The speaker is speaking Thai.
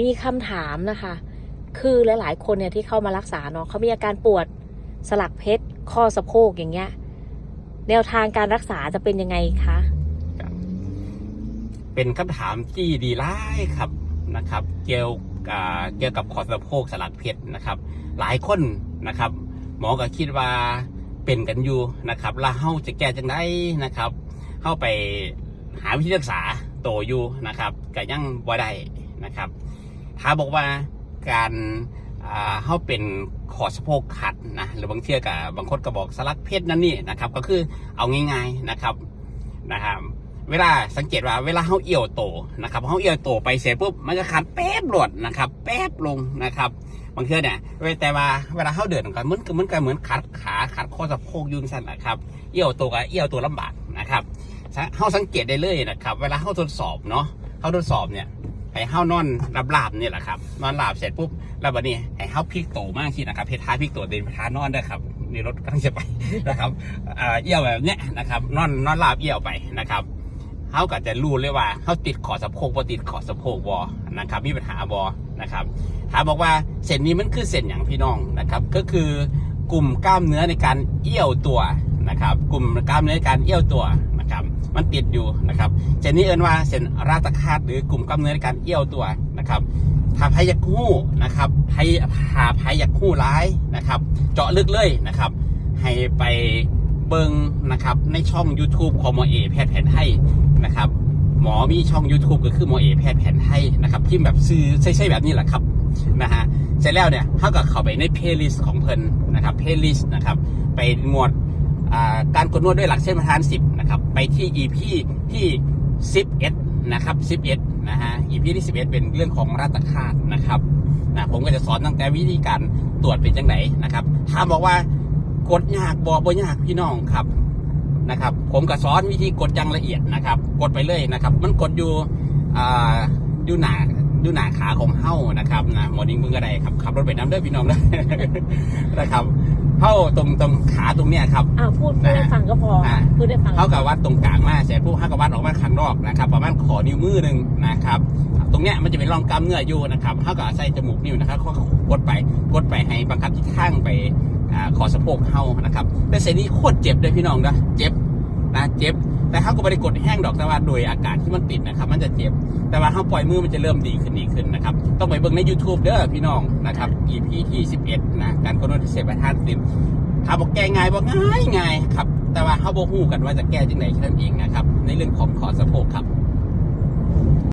มีคำถามนะคะ คือหลายๆ คนเนี่ยที่เข้ามารักษาเนาะเขามีอาการปวดสลักเพชรข้อสะโพกอย่างเงี้ย แนวทางการรักษาจะเป็นยังไงคะเป็นคำถามที่ดีร้ายครับนะครับ เกี่ยวกับเกี่ยวกับคอสะโพกสลักเพชรนะครับ หลายคนนะครับ หมอก็คิดว่าเป็นกันอยู่นะครับแล้วเฮาจะแก้จังไดนะครับ เข้าไปหาวิธีรักษาโตอยู่นะครับก็ยังบ่ได้นะครับ ถ้าบอกว่าการอ่าเข้าเป็นขอสะโพกขัดนะหรือบางเที่ยกับบางคนก็บอกสลักเพชรนั่นนี่นะครับ ก็คือเอาง่ายๆนะครับนะครับ เวลาสังเกตว่าเวลาเขาเอี่ยวโตนะครับเขาเอี่ยวโตไปเสร็จปุ๊บมันจะขาดแป๊บหลดนะครับ แป๊บลงนะครับ บางเทื่อเนี่ยเวแต่ว่าเวลาเขาเดินกันมันก็มันก็เหมือนขัดขาขัดข้อสะโพกยุ่งสั้นนะครับ เอี่ยวโตกับเอี่ยวตัวลำบากนะครับเขาสังเกตได้เลยนะครับ เวลาเขาทดสอบเนาะเขาทดสอบเนี่ย ให้เขานอนรับลาบเนี่ยแหละครับนอนหลับเสร็จปุ๊บแล้วบัดนี้ให้เขาพลิกโตมากที่นะครับเพท้าพลิกโตเดินท้านอนได้วยครับนี่รถกำลังจะไปนะครับอ่าเอี่ยวแบบเนี้ยนะครับนอนนอนหลับเอี่ยวไปนะครับเขาก็จะรู้เลยว่าเขาติดขอสะโพกบ่ติดขอสะโพกบอนะครับมีปัญหาบอนะครับถามบอกว่าเส้นนี้มันคือเส้นอย่างพี่น้องนะครับ ก็คือกลุ่มกล้ามเนื้อในการเอี้ยวตัวนะครับ กลุ่มกล้ามเนื้อในการเอี้ยวตัว นะครับมันติดอยู่นะครับเส้นนี้เอิ้นว่าเส้นราตคาตหรือกลุ่มกล้ามเนื้อในการเอี้ยวตัวนะครับถ้าพยักหู้นะครับพยหาพยักหู้ร้ายนะครับ เจาะลึกเลยนะครับ ให้ไปเบิงนะครับในช่อง YouTube ของหมอเอแพทย์แผนไทยนะครับ หมอมีช่อง YouTube ก็คือหมอเอแพทย์แผนไทยนะครับที่แบบซื้อใช่ใช่แบบนี้แหละครับนะฮะเสร็จแล้วเนี่ยเขาก็เข้าไปในเพลย์ลิสต์ของเพิ่นนะครับเพลย์ลิสต์นะครับไปงวด การกดนวดด้วยหลักเส้นประธาน 10 นะครับ ไปที่ EP ที่ 11 นะครับ 11 นะฮะ EP ที่ 11 เป็นเรื่องของราตคาตนะครับนะผมก็จะสอนตั้งแต่วิธีการตรวจเป็นจังไหนนะครับถ้าบอกว่ากดยากบอบยากพี่น้องครับนะครับ ผมก็สอนวิธีกดอยังละเอียดนะครับ กดไปเลยนะครับ มันกดอยู่ออยู่หนา อยู่หนาขาของเฮ้านะครับนะหมอนิ่งมึงก็ได้ครับขับรถไปน้ำเด้อพี่น้องนะนะครับเฮ้าตรงตรงขาตรงเนี้ยครับอ้าวพูดพูดให้ฟังก็พออ่าพูดให้ฟังเท่ากับวัดตรงกลางมาเสร็จปุ๊บเท่ากับวัดออกมาข้างนอกนะครับ ประมาณขอนิ้วมือหนึ่งนะครับ ตรงเนี้ยมันจะเป็นร่องกล้ามเนื้ออยู่นะครับเท่ากับใส่จมูกนิ้วนะครับก็กดไปกดไปให้บังคับทิศข้างไปอ่าขอสะโพกเฮานะครับแต่เสร็จนี้โคตรเจ็บเลยพี่น้องนะเจ็บนะเจ็บ แต่เขาก็ไม่ได้กดแห้งดอกแต่ว่าโดยอากาศที่มันติดนะครับ มันจะเจ็บ แต่ว่าเขาปล่อยมือมันจะเริ่มดีขึ้นดีขึ้นนะครับ ต้องไปเบิ่งใน YouTube เด้อพี่น้องนะครับ EP ที่ 11 นะ การกดนวดที่เซบท่านสิบถ้าบอกแก้ง่ายบอกง่ายง่ายครับ แต่ว่าเขาบอกหู้กันว่าจะแก้จังไหนแค่นั้นเองนะครับ ในเรื่องของขอสะโพกครับ